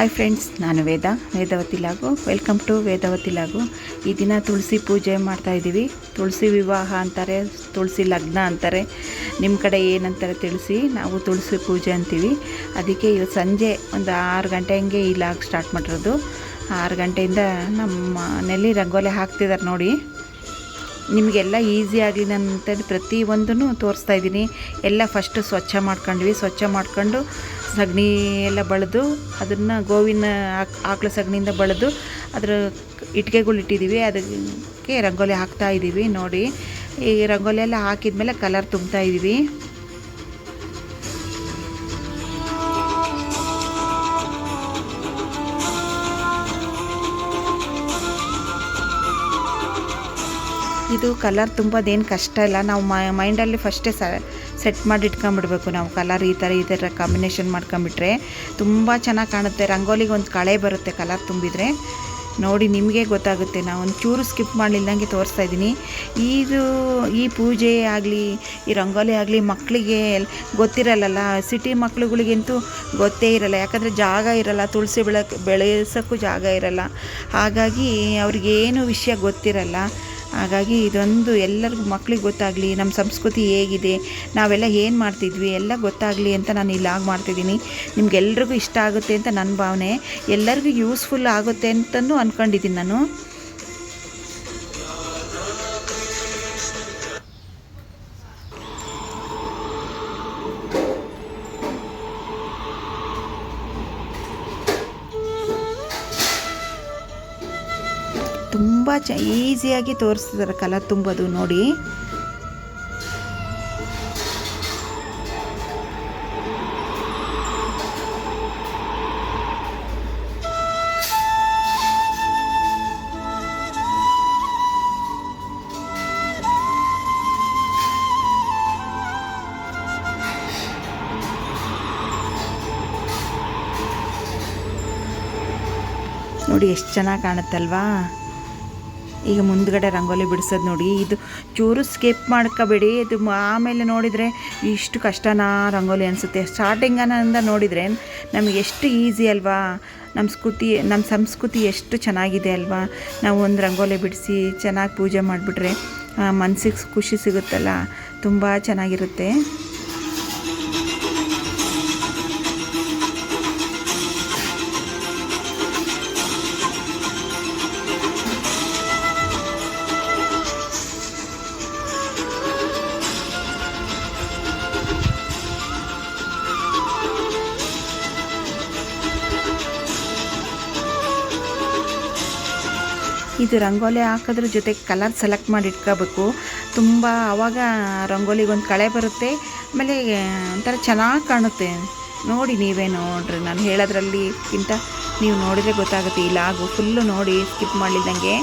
Hi friends ನಾನು Veda, Vedavati ಲಾಗು. Welcome to Vedavati Lagu. ಈ ದಿನ ತುಳಸಿ ಪೂಜೆ ಮಾಡ್ತಾ ಇದ್ದೀವಿ. ತುಳಸಿ ವಿವಾಹ ಅಂತಾರೆ, ತುಳಸಿ ಲಗ್ನ ಅಂತಾರೆ. ನಿಮ್ಮ ಕಡೆ ಏನಂತಾರೆ ತಿಳಿಸಿ. ನಾವು ತುಳಸಿ ಪೂಜೆ ಅಂತೀವಿ. ಅದಕ್ಕೆ ಇವತ್ತು ಸಂಜೆ ಒಂದು ಆರು ಗಂಟೆ ಹಂಗೆ ಈ ಲಾಗ್ ಸ್ಟಾರ್ಟ್ ಮಾಡಿರೋದು. ಆರು ಗಂಟೆಯಿಂದ ನಮ್ಮ ಮನೆಯಲ್ಲಿ ರಂಗೋಲಿ ಹಾಕ್ತಿದ್ದಾರೆ ನೋಡಿ. ನಿಮಗೆಲ್ಲ ಈಸಿ ಆಗಲಿ ಅಂತೇಳಿ ಪ್ರತಿಯೊಂದನ್ನು ತೋರಿಸ್ತಾ ಇದ್ದೀನಿ. ಎಲ್ಲ ಫಸ್ಟು ಸ್ವಚ್ಛ ಮಾಡ್ಕೊಂಡ್ವಿ. ಸ್ವಚ್ಛ ಮಾಡ್ಕೊಂಡು ಸಗಣಿ ಎಲ್ಲ ಬಳಿದು ಅದನ್ನು ಗೋವಿನ ಆಕ್ ಆಕಳ ಸಗಣಿಯಿಂದ ಬಳಿದು ಅದರ ಇಟ್ಟಿಗೆಗಳು ಇಟ್ಟಿದ್ದೀವಿ ಅದಕ್ಕೆ ರಂಗೋಲಿ ಹಾಕ್ತಾ ಇದ್ದೀವಿ ನೋಡಿ. ಈ ರಂಗೋಲಿ ಎಲ್ಲ ಹಾಕಿದ್ಮೇಲೆ ಕಲರ್ ತುಂಬ್ತಾ ಇದ್ದೀವಿ ಇದು ಕಲರ್ ತುಂಬೋದೇನು ಕಷ್ಟ ಇಲ್ಲ. ನಾವು ಮೈಂಡಲ್ಲಿ ಫಸ್ಟೇ ಸ ಸೆಟ್ ಮಾಡಿ ಇಟ್ಕೊಂಬಿಡ್ಬೇಕು ನಾವು. ಕಲರ್ ಈ ಥರ ಈ ಥರ ಕಾಂಬಿನೇಷನ್ ಮಾಡ್ಕೊಂಬಿಟ್ರೆ ತುಂಬ ಚೆನ್ನಾಗಿ ಕಾಣುತ್ತೆ. ರಂಗೋಲಿಗೆ ಒಂದು ಕಳೆ ಬರುತ್ತೆ ಕಲರ್ ತುಂಬಿದರೆ. ನೋಡಿ, ನಿಮಗೆ ಗೊತ್ತಾಗುತ್ತೆ. ನಾವು ಒಂದು ಚೂರು ಸ್ಕಿಪ್ ಮಾಡಲಿಲ್ಲಂಗೆ ತೋರಿಸ್ತಾ ಇದ್ದೀನಿ. ಇದು ಈ ಪೂಜೆ ಆಗಲಿ, ಈ ರಂಗೋಲಿ ಆಗಲಿ ಮಕ್ಕಳಿಗೆ ಗೊತ್ತಿರಲ್ಲಲ್ಲ. ಸಿಟಿ ಮಕ್ಳುಗಳಿಗಂತೂ ಗೊತ್ತೇ ಇರಲ್ಲ. ಯಾಕಂದರೆ ಜಾಗ ಇರಲ್ಲ, ತುಳಸಿ ಬೆಳಕು ಬೆಳೆಸೋಕ್ಕೂ ಜಾಗ ಇರಲ್ಲ. ಹಾಗಾಗಿ ಅವ್ರಿಗೇನು ವಿಷಯ ಗೊತ್ತಿರಲ್ಲ. ಹಾಗಾಗಿ ಇದೊಂದು ಎಲ್ಲರಿಗೂ ಮಕ್ಳಿಗೆ ಗೊತ್ತಾಗಲಿ, ನಮ್ಮ ಸಂಸ್ಕೃತಿ ಹೇಗಿದೆ, ನಾವೆಲ್ಲ ಏನು ಮಾಡ್ತಿದ್ವಿ, ಎಲ್ಲ ಗೊತ್ತಾಗಲಿ ಅಂತ ನಾನು ಇಲ್ಲಿ ಆಗಿ ಮಾಡ್ತಿದ್ದೀನಿ. ನಿಮ್ಗೆಲ್ರಿಗೂ ಇಷ್ಟ ಆಗುತ್ತೆ ಅಂತ ನನ್ನ ಭಾವನೆ. ಎಲ್ಲರಿಗೂ ಯೂಸ್ಫುಲ್ ಆಗುತ್ತೆ ಅಂತಲೂ ಅಂದ್ಕೊಂಡಿದ್ದೀನಿ ನಾನು. ತುಂಬ ಚ ಈಸಿಯಾಗಿ ತೋರಿಸ್ತಿದ್ದಾರೆ ಕಲರ್ ತುಂಬೋದು ನೋಡಿ. ನೋಡಿ ಎಷ್ಟು ಚೆನ್ನಾಗಿ ಕಾಣುತ್ತಲ್ವಾ? ಈಗ ಮುಂದ್ಗಡೆ ರಂಗೋಲಿ ಬಿಡಿಸೋದು ನೋಡಿ, ಇದು ಚೂರು ಸ್ಕಿಪ್ ಮಾಡ್ಕೋಬೇಡಿ. ಇದು ಆಮೇಲೆ ನೋಡಿದರೆ ಇಷ್ಟು ಕಷ್ಟನಾ ರಂಗೋಲಿ ಅನಿಸುತ್ತೆ. ಸ್ಟಾರ್ಟಿಂಗನಿಂದ ನೋಡಿದರೆ ನಮಗೆ ಎಷ್ಟು ಈಸಿ ಅಲ್ವಾ? ನಮ್ಮ ಸ್ಕೃತಿ ನಮ್ಮ ಸಂಸ್ಕೃತಿ ಎಷ್ಟು ಚೆನ್ನಾಗಿದೆ ಅಲ್ವಾ? ನಾವು ಒಂದು ರಂಗೋಲಿ ಬಿಡಿಸಿ ಚೆನ್ನಾಗಿ ಪೂಜೆ ಮಾಡಿಬಿಟ್ರೆ ಮನಸ್ಸಿಗೆ ಖುಷಿ ಸಿಗುತ್ತಲ್ಲ? ತುಂಬ ಚೆನ್ನಾಗಿರುತ್ತೆ. ಇದು ರಂಗೋಲಿ ಹಾಕೋದ್ರ ಜೊತೆಗೆ ಕಲರ್ ಸೆಲೆಕ್ಟ್ ಮಾಡಿ ಇಟ್ಕೋಬೇಕು. ತುಂಬ ಆವಾಗ ರಂಗೋಲಿಗೊಂದು ಕಳೆ ಬರುತ್ತೆ. ಆಮೇಲೆ ಒಂಥರ ಚೆನ್ನಾಗಿ ಕಾಣುತ್ತೆ. ನೋಡಿ ನೀವೇ ನೋಡ್ರಿ, ನಾನು ಹೇಳೋದ್ರಲ್ಲಿಗಿಂತ ನೀವು ನೋಡಿದರೆ ಗೊತ್ತಾಗುತ್ತೆ ಈ ಲಾಗು ಫುಲ್ಲು ನೋಡಿ ಸ್ಕಿಪ್ ಮಾಡಿದಂಗೆ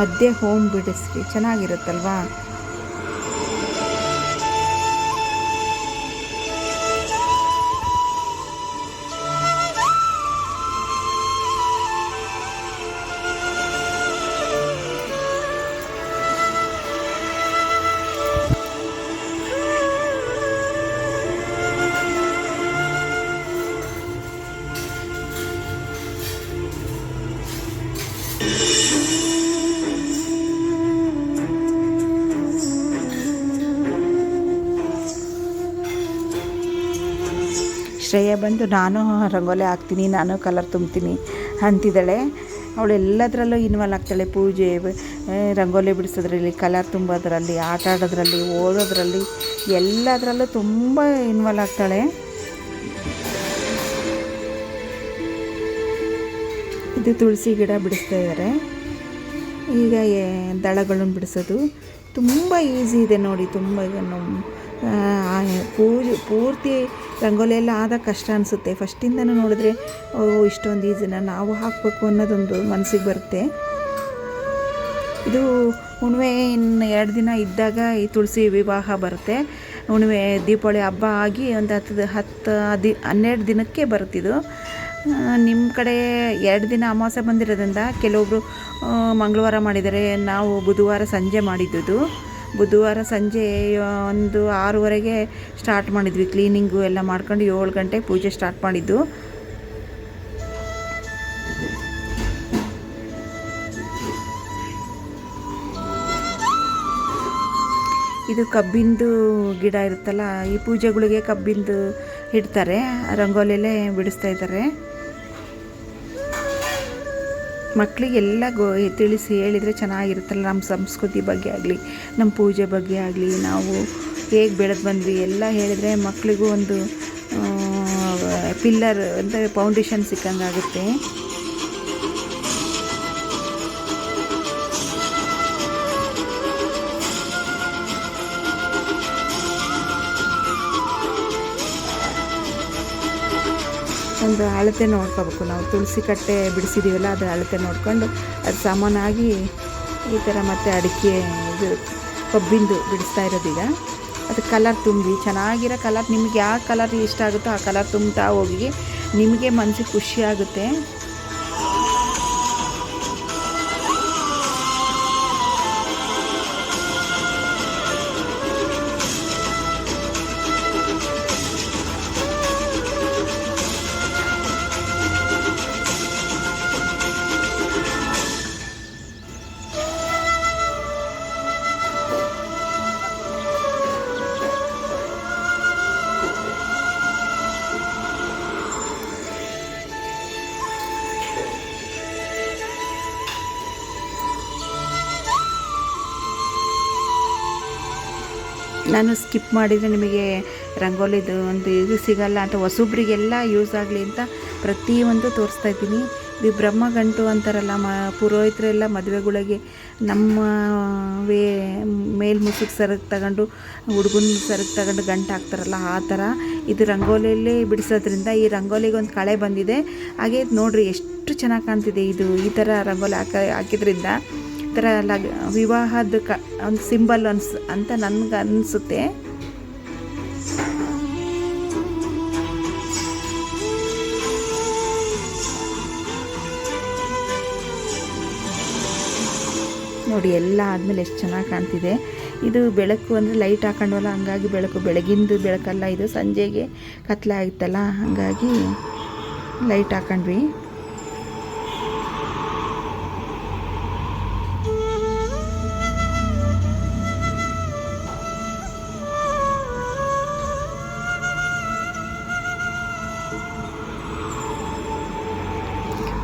ಮಧ್ಯೆ ಹೋಮ್ ಬಿಡಿಸ್ರಿ ಚೆನ್ನಾಗಿರುತ್ತಲ್ವಾ? ಶ್ರೇಯ ಬಂದು ನಾನು ರಂಗೋಲಿ ಹಾಕ್ತೀನಿ, ನಾನು ಕಲರ್ ತುಂಬ್ತೀನಿ ಅಂತಿದ್ದಾಳೆ. ಅವಳು ಎಲ್ಲದರಲ್ಲೂ ಇನ್ವಾಲ್ವ್ ಆಗ್ತಾಳೆ. ಪೂಜೆ ರಂಗೋಲಿ ಬಿಡಿಸೋದ್ರಲ್ಲಿ, ಕಲರ್ ತುಂಬೋದ್ರಲ್ಲಿ, ಆಟ ಆಡೋದ್ರಲ್ಲಿ ಓದೋದ್ರಲ್ಲಿ ಎಲ್ಲದರಲ್ಲೂ ತುಂಬ ಇನ್ವಾಲ್ವ್ ಆಗ್ತಾಳೆ. ಇದು ತುಳಸಿ ಗಿಡ ಬಿಡಿಸ್ತಾ ಇದ್ದಾರೆ. ಈಗ ದಳಗಳನ್ನು ಬಿಡಿಸೋದು ತುಂಬ ಈಸಿ ಇದೆ ನೋಡಿ. ತುಂಬ, ಈಗ ಪೂಜೆ, ಪೂರ್ತಿ ರಂಗೋಲಿ ಎಲ್ಲ ಆದ ಕಷ್ಟ ಅನಿಸುತ್ತೆ. ಫಸ್ಟಿಂದನೂ ನೋಡಿದ್ರೆ, ಓ, ಇಷ್ಟೊಂದು ಈಸಿನ ನಾವು ಹಾಕಬೇಕು ಅನ್ನೋದೊಂದು ಮನಸ್ಸಿಗೆ ಬರುತ್ತೆ. ಇದು ಹುಣ್ಣಿಮೆ ಇನ್ನು ಎರಡು ದಿನ ಇದ್ದಾಗ ಈ ತುಳಸಿ ವಿವಾಹ ಬರುತ್ತೆ. ಹುಣ್ಣಿಮೆ ದೀಪಾವಳಿ ಹಬ್ಬ ಆಗಿ ಒಂದು ಹತ್ತು ಹತ್ತು ದಿ ಹನ್ನೆರಡು ದಿನಕ್ಕೆ ಬರುತ್ತಿದ್ದು ನಿಮ್ಮ ಕಡೆ ಎರಡು ದಿನ ಅಮಾವಾಸ್ಯೆ ಬಂದಿರೋದ್ರಿಂದ ಕೆಲವೊಬ್ಬರು ಮಂಗಳವಾರ ಮಾಡಿದರೆ ನಾವು ಬುಧವಾರ ಸಂಜೆ ಮಾಡಿದ್ದುದು ಬುಧವಾರ ಸಂಜೆ ಒಂದು ಆರೂವರೆಗೆ ಸ್ಟಾರ್ಟ್ ಮಾಡಿದ್ವಿ. ಕ್ಲೀನಿಂಗು ಎಲ್ಲ ಮಾಡ್ಕೊಂಡು ಏಳು ಗಂಟೆ ಪೂಜೆ ಸ್ಟಾರ್ಟ್ ಮಾಡಿದ್ದು. ಇದು ಕಬ್ಬಿಂದು ಗಿಡ ಇರುತ್ತಲ್ಲ, ಈ ಪೂಜೆಗಳಿಗೆ ಕಬ್ಬಿಂದು ಇಡ್ತಾರೆ. ರಂಗೋಲಿಯಲ್ಲೇ ಬಿಡಿಸ್ತಾ ಇದ್ದಾರೆ. ಮಕ್ಕಳಿಗೆಲ್ಲ ಗೋ ತಿಳಿಸಿ ಹೇಳಿದರೆ ಚೆನ್ನಾಗಿರುತ್ತಲ್ಲ ನಮ್ಮ ಸಂಸ್ಕೃತಿ ಬಗ್ಗೆ ಆಗಲಿ, ನಮ್ಮ ಪೂಜೆ ಬಗ್ಗೆ ಆಗಲಿ, ನಾವು ಹೇಗೆ ಬೆಳೆದು ಬಂದ್ವಿ ಎಲ್ಲ ಹೇಳಿದರೆ ಮಕ್ಕಳಿಗೂ ಒಂದು ಪಿಲ್ಲರ್, ಅಂದರೆ ಫೌಂಡೇಶನ್ ಸಿಕ್ಕಂಗೆ ಆಗುತ್ತೆ ಒಂದು ಅಳತೆ ನೋಡ್ಕೋಬೇಕು. ನಾವು ತುಳಸಿ ಕಟ್ಟೆ ಬಿಡಿಸಿದ್ದೀವಲ್ಲ ಅದರ ಅಳತೆ ನೋಡಿಕೊಂಡು ಅದು ಸಾಮಾನಾಗಿ ಈ ಥರ ಮತ್ತೆ ಅಡಿಕೆ ಇದು ಕಬ್ಬಿಂದು ಬಿಡಿಸ್ತಾ ಇರೋದೀಗ. ಅದು ಕಲರ್ ತುಂಬಿ, ಚೆನ್ನಾಗಿರೋ ಕಲರ್, ನಿಮ್ಗೆ ಯಾವ ಕಲರ್ ಇಷ್ಟ ಆಗುತ್ತೋ ಆ ಕಲರ್ ತುಂಬ್ತಾ ಹೋಗಿ ನಿಮಗೆ ಮನಸ್ಸಿಗೆ ಖುಷಿ ಆಗುತ್ತೆ. ನಾನು ಸ್ಕಿಪ್ ಮಾಡಿದರೆ ನಿಮಗೆ ರಂಗೋಲಿದು ಒಂದು ಇದು ಸಿಗಲ್ಲ ಅಂತ ಹೊಸಬ್ರಿಗೆಲ್ಲ ಯೂಸ್ ಆಗಲಿ ಅಂತ ಪ್ರತಿಯೊಂದು ತೋರಿಸ್ತಾ ಇದ್ದೀನಿ. ಇದು ಬ್ರಹ್ಮಗಂಟು ಅಂತಾರಲ್ಲ, ಮ, ಪುರೋಹಿತರೆಲ್ಲ ಮದುವೆಗಳಿಗೆ ನಮ್ಮ ವೇ ಮೇಲ್ ಮುಸುಕ್ ಸರಗ್ ತಗೊಂಡು, ಹುಡುಗನ ಸರಕ್ಕೆ ತಗೊಂಡು ಗಂಟು ಹಾಕ್ತಾರಲ್ಲ, ಆ ಥರ ಇದು ರಂಗೋಲಿಯಲ್ಲಿ ಬಿಡಿಸೋದ್ರಿಂದ ಈ ರಂಗೋಲಿಗೆ ಒಂದು ಕಳೆ ಬಂದಿದೆ. ಹಾಗೆ ನೋಡಿರಿ, ಎಷ್ಟು ಚೆನ್ನಾಗಿ ಕಾಣ್ತಿದೆ ಇದು, ಈ ಥರ ರಂಗೋಲಿ ಹಾಕ, ಹಾಕಿದ್ರಿಂದ. ಈ ಥರ ಲಗ್ ವಿವಾಹದ ಕ ಒಂದು ಸಿಂಬಲ್ ಅನ್ಸ್ ಅಂತ ನನ್ಗೆ ಅನಿಸುತ್ತೆ. ನೋಡಿ ಎಲ್ಲ ಆದಮೇಲೆ ಎಷ್ಟು ಚೆನ್ನಾಗಿ ಕಾಣ್ತಿದೆ. ಇದು ಬೆಳಕು ಅಂದರೆ ಲೈಟ್ ಹಾಕೊಂಡವಲ್ಲ, ಹಂಗಾಗಿ ಬೆಳಕು ಬೆಳಗಿಂದು ಬೆಳಕಲ್ಲ, ಇದು ಸಂಜೆಗೆ ಕತ್ಲೆ ಆಯ್ತಲ್ಲ ಹಾಗಾಗಿ ಲೈಟ್ ಹಾಕೊಂಡ್ವಿ.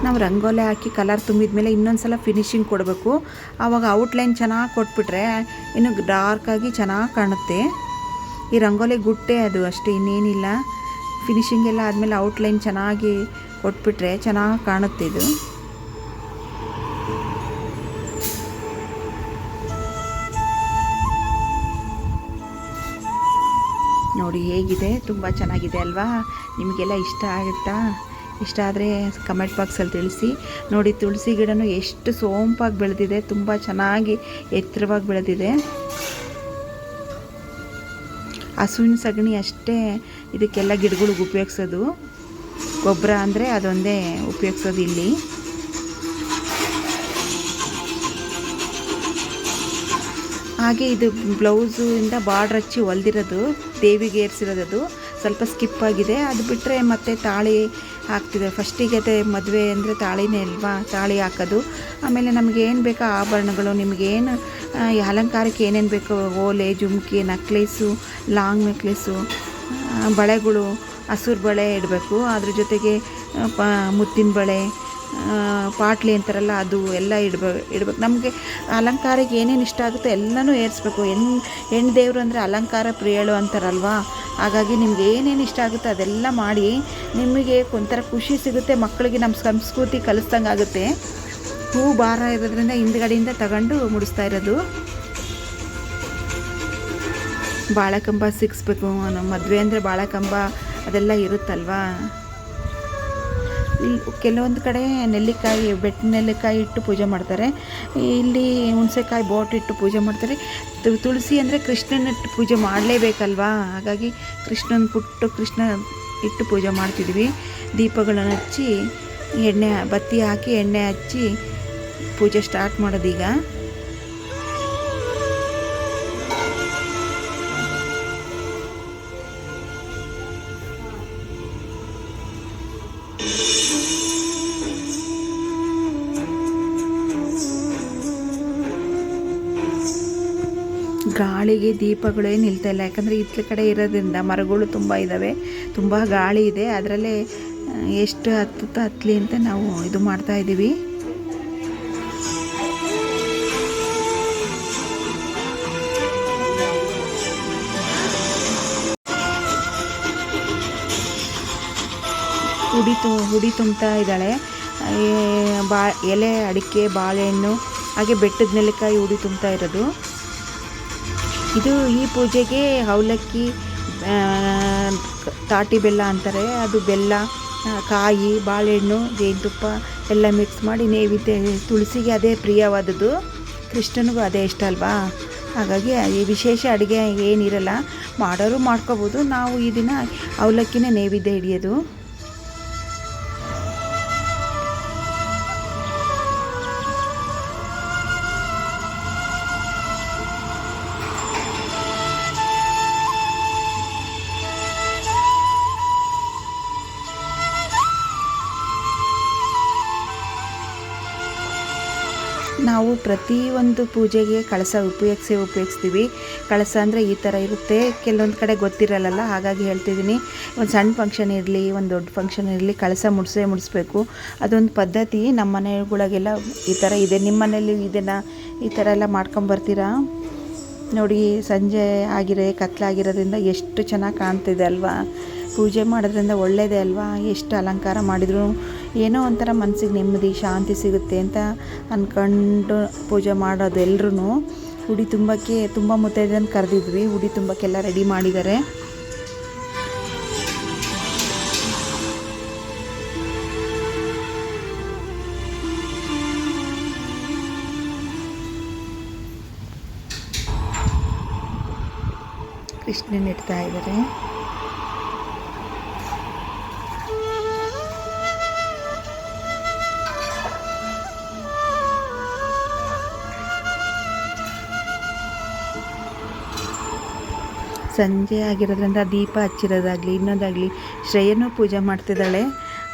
ನಾವು ರಂಗೋಲೆ ಹಾಕಿ ಕಲರ್ ತುಂಬಿದ ಮೇಲೆ ಇನ್ನೊಂದು ಸಲ ಫಿನಿಶಿಂಗ್ ಕೊಡಬೇಕು. ಆವಾಗ ಔಟ್ಲೈನ್ ಚೆನ್ನಾಗಿ ಕೊಟ್ಬಿಟ್ರೆ ಇನ್ನು ಡಾರ್ಕಾಗಿ ಚೆನ್ನಾಗಿ ಕಾಣುತ್ತೆ. ಈ ರಂಗೋಲಿ ಗುಟ್ಟೆ ಅದು ಅಷ್ಟೇ, ಇನ್ನೇನಿಲ್ಲ. ಫಿನಿಶಿಂಗ್ ಎಲ್ಲ ಆದಮೇಲೆ ಔಟ್ಲೈನ್ ಚೆನ್ನಾಗಿ ಕೊಟ್ಬಿಟ್ರೆ ಚೆನ್ನಾಗಿ ಕಾಣುತ್ತೆ ಇದು. ನೋಡಿ ಹೇಗಿದೆ, ತುಂಬ ಚೆನ್ನಾಗಿದೆ ಅಲ್ವಾ? ನಿಮಗೆಲ್ಲ ಇಷ್ಟ ಆಗುತ್ತಾ? ಇಷ್ಟ ಆದರೆ ಕಮೆಂಟ್ ಬಾಕ್ಸಲ್ಲಿ ತಿಳಿಸಿ. ನೋಡಿ, ತುಳಸಿ ಗಿಡನೂ ಎಷ್ಟು ಸೋಂಪಾಗಿ ಬೆಳೆದಿದೆ, ತುಂಬ ಚೆನ್ನಾಗಿ ಎತ್ತರವಾಗಿ ಬೆಳೆದಿದೆ. ಹಸುವಿನ ಸಗಣಿ ಅಷ್ಟೇ ಇದಕ್ಕೆಲ್ಲ ಗಿಡಗಳಿಗೆ ಉಪಯೋಗಿಸೋದು. ಗೊಬ್ಬರ ಅಂದರೆ ಅದೊಂದೇ ಉಪಯೋಗಿಸೋದು ಇಲ್ಲಿ. ಹಾಗೆ ಇದು ಬ್ಲೌಸಿಂದ ಬಾರ್ಡ್ರ್ ಹಚ್ಚಿ ಹೊಲ್ದಿರೋದು, ದೇವಿಗೆ ಏರಿಸಿರೋದು ಸ್ವಲ್ಪ ಸ್ಕಿಪ್ ಆಗಿದೆ. ಅದು ಬಿಟ್ಟರೆ ಮತ್ತೆ ತಾಳಿ ಹಾಕ್ತಿದೆ. ಫಸ್ಟಿಗೆ ಅದೇ ಮದುವೆ ಅಂದರೆ ತಾಳಿನೇ ಅಲ್ವಾ? ತಾಳಿ ಹಾಕೋದು. ಆಮೇಲೆ ನಮಗೆ ಏನು ಬೇಕೋ ಆಭರಣಗಳು ನಿಮಗೇನು ಅಲಂಕಾರಕ್ಕೆ ಏನೇನು ಬೇಕೋ? ಓಲೆ, ಜುಮ್ಕಿ ನಕ್ಲೇಸು ಲಾಂಗ್ ನೆಕ್ಲೇಸು ಬಳೆಗಳು, ಹಸಿರು ಬಳೆ ಇಡಬೇಕು. ಅದ್ರ ಜೊತೆಗೆ ಪ, ಮುತ್ತಿನ ಬಳೆ ಪಾಟ್ಲಿ ಅಂತಾರಲ್ಲ, ಅದು ಎಲ್ಲ ಇಡ್ಬೇ, ಇಡ್ಬೇಕು. ನಮಗೆ ಅಲಂಕಾರಕ್ಕೆ ಏನೇನು ಇಷ್ಟ ಆಗುತ್ತೋ ಎಲ್ಲನೂ ಏರಿಸ್ಬೇಕು. ಹೆಣ್ಣು ಹೆಣ್ಣು ದೇವರು ಅಂದರೆ ಅಲಂಕಾರ ಪ್ರಿಯಳು ಅಂತಾರಲ್ವಾ? ಹಾಗಾಗಿ ನಿಮ್ಗೆ ಏನೇನು ಇಷ್ಟ ಆಗುತ್ತೋ ಅದೆಲ್ಲ ಮಾಡಿ ನಿಮಗೆ ಒಂಥರ ಖುಷಿ ಸಿಗುತ್ತೆ, ಮಕ್ಕಳಿಗೆ ನಮ್ಮ ಸಂಸ್ಕೃತಿ ಕಲಿಸ್ದಂಗೆ ಆಗುತ್ತೆ. ಹೂ ಭಾರ ಇರೋದ್ರಿಂದ ಹಿಂದ್ಗಡೆಯಿಂದ ತಗೊಂಡು ಮುಡಿಸ್ತಾ ಇರೋದು. ಬಾಳೆಕಂಬ ಸಿಕ್ಸ್ಬೇಕು, ನಮ್ಮ ಮದುವೆ ಅಂದರೆ ಬಾಳೆಕಂಬ ಅದೆಲ್ಲ ಇರುತ್ತಲ್ವಾ? ಕೆಲವೊಂದು ಕಡೆ ನೆಲ್ಲಿಕಾಯಿ, ಬೆಟ್ಟ ನೆಲ್ಲಿಕಾಯಿ ಇಟ್ಟು ಪೂಜೆ ಮಾಡ್ತಾರೆ. ಇಲ್ಲಿ ಹುಣಸೆಕಾಯಿ ಬೋಟ್ ಇಟ್ಟು ಪೂಜೆ ಮಾಡ್ತಾರೆ. ತುಳಸಿ ಅಂದರೆ ಕೃಷ್ಣನ ಇಟ್ಟು ಪೂಜೆ ಮಾಡಲೇಬೇಕಲ್ವಾ? ಹಾಗಾಗಿ ಕೃಷ್ಣನ ಪುಟ್ಟು ಕೃಷ್ಣ ಇಟ್ಟು ಪೂಜೆ ಮಾಡ್ತಿದ್ವಿ. ದೀಪಗಳನ್ನು ಹಚ್ಚಿ, ಎಣ್ಣೆ, ಬತ್ತಿ ಹಾಕಿ, ಎಣ್ಣೆ ಹಚ್ಚಿ ಪೂಜೆ ಸ್ಟಾರ್ಟ್ ಮಾಡೋದೀಗ. ಗಾಳಿಗೆ ದೀಪಗಳೇ ನಿಲ್ತಾ ಇಲ್ಲ. ಯಾಕಂದರೆ ಇತ್ಲ ಕಡೆ ಇರೋದ್ರಿಂದ ಮರಗಳು ತುಂಬ ಇದ್ದಾವೆ ತುಂಬ ಗಾಳಿ ಇದೆ. ಅದರಲ್ಲೇ ಎಷ್ಟು ಹತ್ತುತ್ತ ಹತ್ತಲಿ ಅಂತ ನಾವು ಇದು ಮಾಡ್ತಾ ಇದ್ದೀವಿ. ಹುಡಿ ತು, ಹುಡಿ ತುಂಬ್ತಾ ಇದ್ದಾಳೆ. ಬಾ, ಎಲೆ, ಅಡಿಕೆ, ಬಾಳೆಹಣ್ಣು, ಹಾಗೆ ಬೆಟ್ಟದ ನೆಲಕಾಯಿ ಹುಡಿ ತುಂಬ್ತಾ ಇರೋದು. ಇದು ಈ ಪೂಜೆಗೆ ಅವಲಕ್ಕಿ ತಾಟಿ ಬೆಲ್ಲ ಅಂತಾರೆ. ಅದು ಬೆಲ್ಲ ಕಾಯಿ, ಬಾಳೆಹಣ್ಣು, ಜೇನುತುಪ್ಪ ಎಲ್ಲ ಮಿಕ್ಸ್ ಮಾಡಿ ನೈವೇದ್ಯ, ತುಳಸಿಗೆ ಅದೇ ಪ್ರಿಯವಾದದ್ದು. ಕೃಷ್ಣನಿಗೂ ಅದೇ ಇಷ್ಟ ಅಲ್ವಾ? ಹಾಗಾಗಿ ಈ ವಿಶೇಷ ಅಡುಗೆ ಏನಿರಲ್ಲ, ಮಾಡೋರು ಮಾಡ್ಕೋಬೋದು. ನಾವು ಈ ದಿನ ಅವಲಕ್ಕಿನೇ ನೈವೇದ್ಯ ಹಿಡಿಯೋದು. ಪ್ರತಿಯೊಂದು ಪೂಜೆಗೆ ಕಳಸ ಉಪಯೋಗಿಸಿ ಉಪಯೋಗಿಸ್ತೀವಿ. ಕಳಸ ಅಂದರೆ ಈ ಥರ ಇರುತ್ತೆ. ಕೆಲವೊಂದು ಕಡೆ ಗೊತ್ತಿರಲ್ಲ ಹಾಗಾಗಿ ಹೇಳ್ತಿದ್ದೀನಿ. ಒಂದು ಸಣ್ಣ ಫಂಕ್ಷನ್ ಇರಲಿ, ಒಂದು ದೊಡ್ಡ ಫಂಕ್ಷನ್ ಇರಲಿ, ಕಳಸ ಮುಡಿಸೇ ಮುಡಿಸ್ಬೇಕು. ಅದೊಂದು ಪದ್ಧತಿ ನಮ್ಮ ಮನೆಗಳಿಗೆಲ್ಲ ಈ ಥರ ಇದೆ. ನಿಮ್ಮ ಮನೇಲಿ ಇದನ್ನು ಈ ಥರ ಎಲ್ಲ ಮಾಡ್ಕೊಂಬರ್ತೀರಾ ನೋಡಿ, ಸಂಜೆ ಆಗಿರೋ ಕತ್ಲಾಗಿರೋದ್ರಿಂದ ಎಷ್ಟು ಚೆನ್ನಾಗಿ ಕಾಣ್ತಿದೆ ಅಲ್ವಾ? ಪೂಜೆ ಮಾಡೋದ್ರಿಂದ ಒಳ್ಳೆಯದೇ ಅಲ್ವಾ? ಎಷ್ಟು ಅಲಂಕಾರ ಮಾಡಿದ್ರು? ಏನೋ ಒಂಥರ ಮನಸ್ಸಿಗೆ ನೆಮ್ಮದಿ, ಶಾಂತಿ ಸಿಗುತ್ತೆ ಅಂತ ಅಂದ್ಕೊಂಡು ಪೂಜೆ ಮಾಡೋದು ಎಲ್ರೂ ಉಡಿ ತುಂಬಕ್ಕೆ ತುಂಬ ಮುತ್ತೈದನ್ನು ಕರೆದಿದ್ವಿ. ಉಡಿ ತುಂಬಕ್ಕೆಲ್ಲ ರೆಡಿ ಮಾಡಿದ್ದಾರೆ. ಕೃಷ್ಣನ್ ಇಡ್ತಾ ಇದ್ದಾರೆ. ಸಂಜೆ ಆಗಿರೋದ್ರಿಂದ ದೀಪ ಹಚ್ಚಿರೋದಾಗಲಿ, ಇನ್ನೋದಾಗಲಿ ಶ್ರೇಯನೂ ಪೂಜೆ ಮಾಡ್ತಿದ್ದಾಳೆ.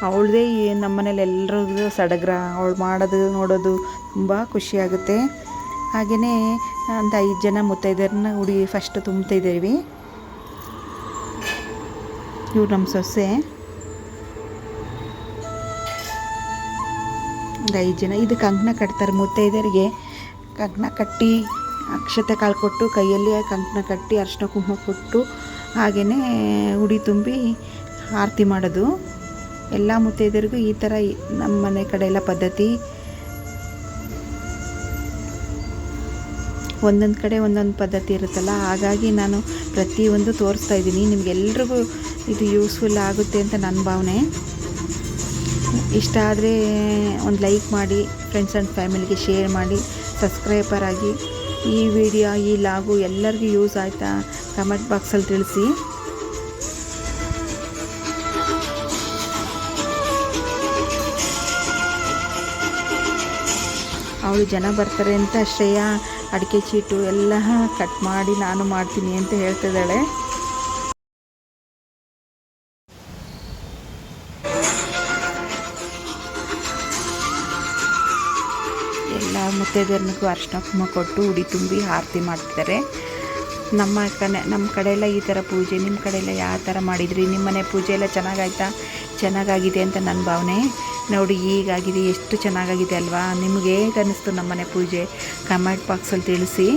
ಅವಳದೇ ನಮ್ಮ ಮನೇಲಿ ಎಲ್ಲರಿಗೂ ಸಡಗರ, ಅವಳು ಮಾಡೋದು ನೋಡೋದು ತುಂಬ ಖುಷಿಯಾಗುತ್ತೆ ಹಾಗೆಯೇ ಒಂದು ಐದು ಜನ ಮುತ್ತೈದೆಯರನ್ನ ಹುಡಿ ಫಸ್ಟ್ ತುಂಬ್ತಿದ್ದೀವಿ. ಇವ್ರು ನಮ್ಮ ಸೊಸೆ. ಒಂದು ಐದು ಜನ ಇದು ಕಂಕಣ ಕಟ್ತಾರೆ ಮುತ್ತೈದೆಯರಿಗೆ. ಕಂಕಣ ಕಟ್ಟಿ ಅಕ್ಷತೆ ಕಾಳು ಕೊಟ್ಟು ಕೈಯಲ್ಲಿ ಕಂಕಣ ಕಟ್ಟಿ ಅರಿಶಿನ ಕುಂಕುಮ ಕೊಟ್ಟು ಹಾಗೆಯೇ ಉಡಿ ತುಂಬಿ ಆರತಿ ಮಾಡೋದು. ಎಲ್ಲ ಮುತ್ತೈದೆಯರಿಗೂ ಈ ಥರ ನಮ್ಮ ಮನೆ ಕಡೆ ಎಲ್ಲ ಪದ್ಧತಿ. ಒಂದೊಂದು ಕಡೆ ಒಂದೊಂದು ಪದ್ಧತಿ ಇರುತ್ತಲ್ಲ, ಹಾಗಾಗಿ ನಾನು ಪ್ರತಿಯೊಂದು ತೋರಿಸ್ತಾ ಇದ್ದೀನಿ. ನಿಮಗೆಲ್ರಿಗೂ ಇದು ಯೂಸ್ಫುಲ್ ಆಗುತ್ತೆ ಅಂತ ನನ್ನ ಭಾವನೆ. ಇಷ್ಟ ಆದರೆ ಒಂದು ಲೈಕ್ ಮಾಡಿ ಫ್ರೆಂಡ್ಸ್ ಆ್ಯಂಡ್ ಫ್ಯಾಮಿಲಿಗೆ ಶೇರ್ ಮಾಡಿ ಸಬ್ಸ್ಕ್ರೈಬರ್ ಆಗಿ. ಈ ವಿಡಿಯೋ, ಈ ಲಾಗು ಎಲ್ಲರಿಗೂ ಯೂಸ್ ಆಯಿತಾ? ಕಮೆಂಟ್ ಬಾಕ್ಸಲ್ಲಿ ತಿಳಿಸಿ. ಅವಳು ಜನ ಬರ್ತಾರೆ ಅಂತ ಶ್ರೇಯಾ, ಅಡಿಕೆ ಚೀಟು ಎಲ್ಲ ಕಟ್ ಮಾಡಿ ನಾನು ಮಾಡ್ತೀನಿ ಅಂತ ಹೇಳ್ತಿದ್ದಾಳೆ. ಎಲ್ಲ ಅರ್ಶಿನ ಕುಂಕುಮ ಕೊಟ್ಟು ಉಡಿ ತುಂಬಿ ಆರತಿ ಮಾಡ್ತಿದ್ದಾರೆ. ನಮ್ಮ ಕಡೆ ನಮ್ಮ ಕಡೆ ಈ ಥರ ಪೂಜೆ, ನಿಮ್ಮ ಕಡೆ ಎಲ್ಲ ಯಾವ ಥರ ಮಾಡಿದ್ರಿ? ನಿಮ್ಮ ಮನೆ ಪೂಜೆ ಎಲ್ಲ ಚೆನ್ನಾಗಾಯ್ತಾ? ಚೆನ್ನಾಗಾಗಿದೆ ಅಂತ ನನ್ನ ಭಾವನೆ. ನೋಡಿ ಈಗಾಗಿದೆ ಎಷ್ಟು ಚೆನ್ನಾಗಾಗಿದೆ ಅಲ್ವಾ? ನಿಮಗೆ ಹೇಗೆ ಅನ್ನಿಸ್ತು ನಮ್ಮ ಮನೆ ಪೂಜೆ? ಕಮೆಂಟ್ ಬಾಕ್ಸಲ್ಲಿ ತಿಳಿಸಿ.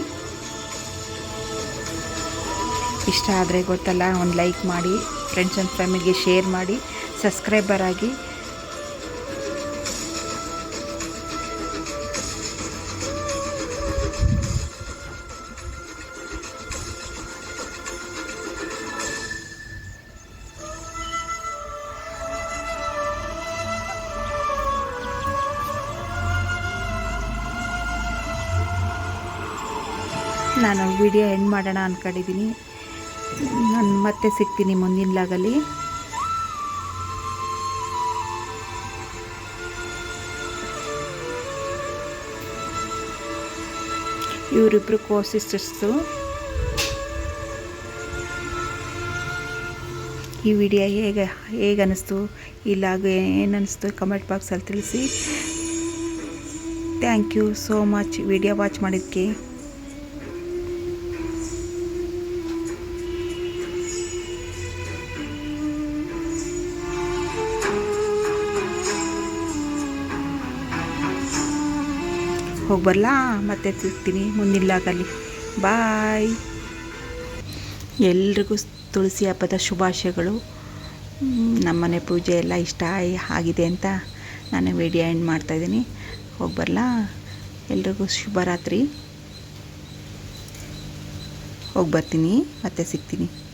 ಇಷ್ಟ ಆದರೆ ಗೊತ್ತಲ್ಲ, ಒಂದು ಲೈಕ್ ಮಾಡಿ ಫ್ರೆಂಡ್ಸ್ ಆ್ಯಂಡ್ ಫ್ಯಾಮಿಲಿಗೆ ಶೇರ್ ಮಾಡಿ, ಸಬ್ಸ್ಕ್ರೈಬರ್ ಆಗಿ. ವಿಡಿಯೋ ಎಂಡ್ ಮಾಡೋಣ ಅಂದ್ಕೊಂಡಿದ್ದೀನಿ ನಾನು ಮತ್ತೆ ಸಿಗ್ತೀನಿ ಮುಂದಿನ ಲಾಗಲ್ಲಿ. ಇವರಿಬ್ಬರು ಕೋ ಸಿಸ್ಟರ್ಸು ಈ ವಿಡಿಯೋ ಹೇಗೆ ಹೇಗೆ ಅನ್ನಿಸ್ತು ಇಲ್ಲಾಗ ಏನು ಅನ್ನಿಸ್ತು ಕಮೆಂಟ್ ಬಾಕ್ಸಲ್ಲಿ ತಿಳಿಸಿ. Thank you so much video watch ಮಾಡಿದ್ದಕ್ಕೆ ಹೋಗಿ ಬರಲಾ ಮತ್ತೆ ಸಿಗ್ತೀನಿ ಮುಂದಿನ ಲಾಗಲ್ಲಿ ಬಾಯ್. ಎಲ್ರಿಗೂ ತುಳಸಿ ಹಬ್ಬದ ಶುಭಾಶಯಗಳು. ನಮ್ಮನೆ ಪೂಜೆ ಎಲ್ಲ ಇಷ್ಟ ಆಗಿ- ಆಗಿದೆ ಅಂತ ನಾನು ವಿಡಿಯೋ ಎಂಡ್ ಮಾಡ್ತಾಯಿದ್ದೀನಿ ಹೋಗಿ ಬರಲಾ ಎಲ್ರಿಗೂ ಶುಭರಾತ್ರಿ. ಹೋಗಿ ಬರ್ತೀನಿ ಮತ್ತೆ ಸಿಗ್ತೀನಿ.